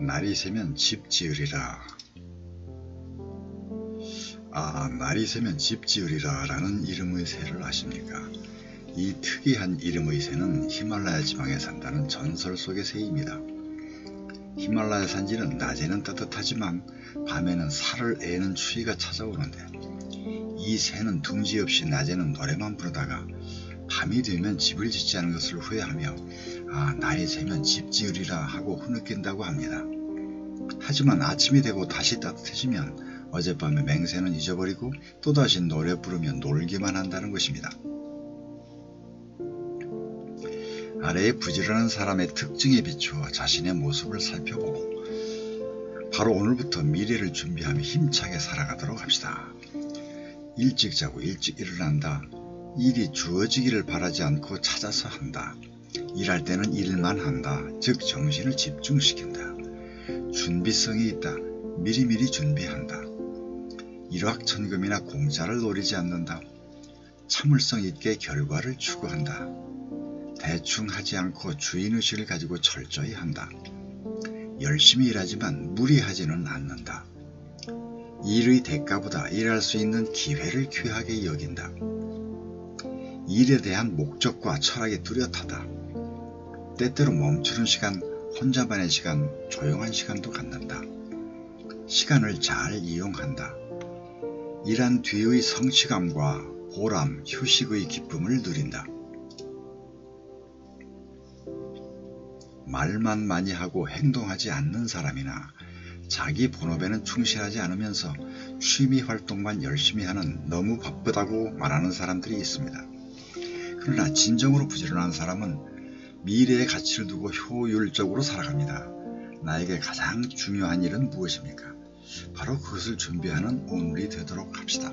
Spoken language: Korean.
날이 새면 집 지으리라. 아, 날이 새면 집 지으리라 라는 이름의 새를 아십니까? 이 특이한 이름의 새는 히말라야 지방에 산다는 전설 속의 새입니다. 히말라야 산지는 낮에는 따뜻하지만 밤에는 살을 애는 추위가 찾아오는데 이 새는 둥지 없이 낮에는 노래만 부르다가 밤이 되면 집을 짓지 않은 것을 후회하며 아 날이 새면 집 지으리라 하고 흐느낀다고 합니다. 하지만 아침이 되고 다시 따뜻해지면 어젯밤의 맹세는 잊어버리고 또다시 노래 부르며 놀기만 한다는 것입니다. 아래의 부지런한 사람의 특징에 비추어 자신의 모습을 살펴보고 바로 오늘부터 미래를 준비하며 힘차게 살아가도록 합시다. 일찍 자고 일찍 일어난다. 일이 주어지기를 바라지 않고 찾아서 한다. 일할 때는 일만 한다. 즉 정신을 집중시킨다. 준비성이 있다. 미리미리 준비한다. 일확천금이나 공짜를 노리지 않는다. 참을성 있게 결과를 추구한다. 대충 하지 않고 주인의식을 가지고 철저히 한다. 열심히 일하지만 무리하지는 않는다. 일의 대가보다 일할 수 있는 기회를 귀하게 여긴다. 일에 대한 목적과 철학이 뚜렷하다. 때때로 멈추는 시간, 혼자만의 시간, 조용한 시간도 갖는다. 시간을 잘 이용한다. 일한 뒤의 성취감과 보람, 휴식의 기쁨을 누린다. 말만 많이 하고 행동하지 않는 사람이나 자기 본업에는 충실하지 않으면서 취미 활동만 열심히 하는 너무 바쁘다고 말하는 사람들이 있습니다. 그러나 진정으로 부지런한 사람은 미래의 가치를 두고 효율적으로 살아갑니다. 나에게 가장 중요한 일은 무엇입니까? 바로 그것을 준비하는 오늘이 되도록 합시다.